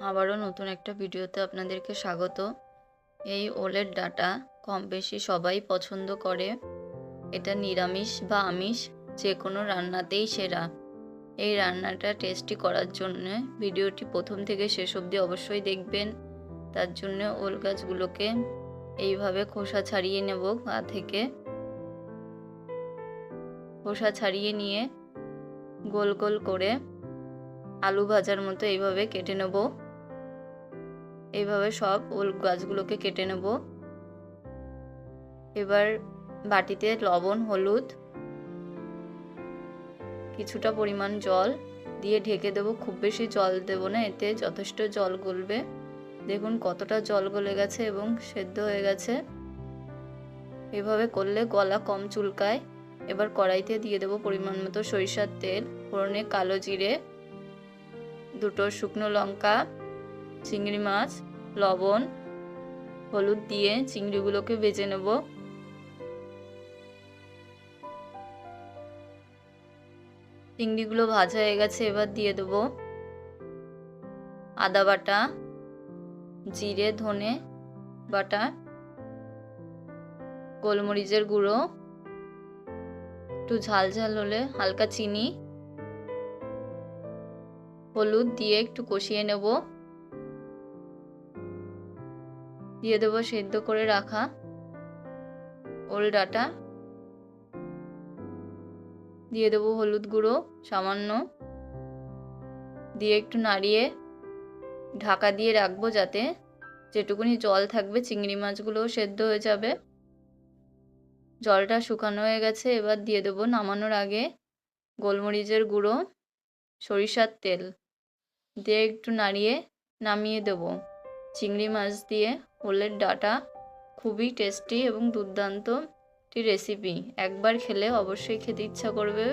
আবারও নতুন একটা ভিডিওতে আপনাদেরকে স্বাগত। এই ওলের ডাটা কম বেশি সবাই পছন্দ করে। এটা নিরামিষ বা আমিষ যে কোনো রান্নাতেই সেরা। এই রান্নাটা টেস্টি করার জন্য ভিডিওটি প্রথম থেকে শেষ অবধি অবশ্যই দেখবেন। তার জন্য ওল গাছগুলোকে এইভাবে খোসা ছাড়িয়ে নেব গা থেকে। খোসা ছাড়িয়ে নিয়ে গোল গোল করে আলু ভাজার মতো এইভাবে কেটে নেব। এইভাবে সব ওল গাছগুলোকে কেটে নেব। এবার বাটিতে লবণ, হলুদ, কিছুটা পরিমাণ জল দিয়ে ঢেকে দেবো। খুব বেশি জল দেবো না, এতে যথেষ্ট জল গলবে। দেখুন কতটা জল গলে গেছে এবং সেদ্ধ হয়ে গেছে। এভাবে করলে গলা কম চুলকায়। এবার কড়াইতে দিয়ে দেবো পরিমাণ মতো সরিষার তেল, ফোড়নে কালো জিরে, দুটো শুকনো লঙ্কা চিংড়ি মাছ, লবণ, হলুদ দিয়ে চিংড়িগুলোকে ভেজে নেব। চিংড়িগুলো ভাজা হয়ে গেছে, এবার দিয়ে দেব আদা বাটা, জিরে, ধনে বাটা, গোলমরিচের গুঁড়ো, একটু ঝাল ঝাল হলে হালকা চিনি, হলুদ দিয়ে একটু কষিয়ে নেব। দিয়ে দেবো সেদ্ধ করে রাখা ওল ডাটা দিয়ে দেবো হলুদ গুঁড়ো সামান্য। দিয়ে একটু নাড়িয়ে ঢাকা দিয়ে রাখব যাতে যেটুকুনি জল থাকবে চিংড়ি মাছগুলোও সেদ্ধ হয়ে যাবে। জলটা শুকানো হয়ে গেছে, এবার দিয়ে দেবো নামানোর আগে গোলমরিচের গুঁড়ো, সরিষার তেল। দিয়ে একটু নাড়িয়ে নামিয়ে দেব চিংড়ি মাছ দিয়ে। ওলের ডাটা খুবই টেস্টি এবং দুর্দান্ত একটি রেসিপি একবার খেলে অবশ্যই খেতে ইচ্ছা করবে।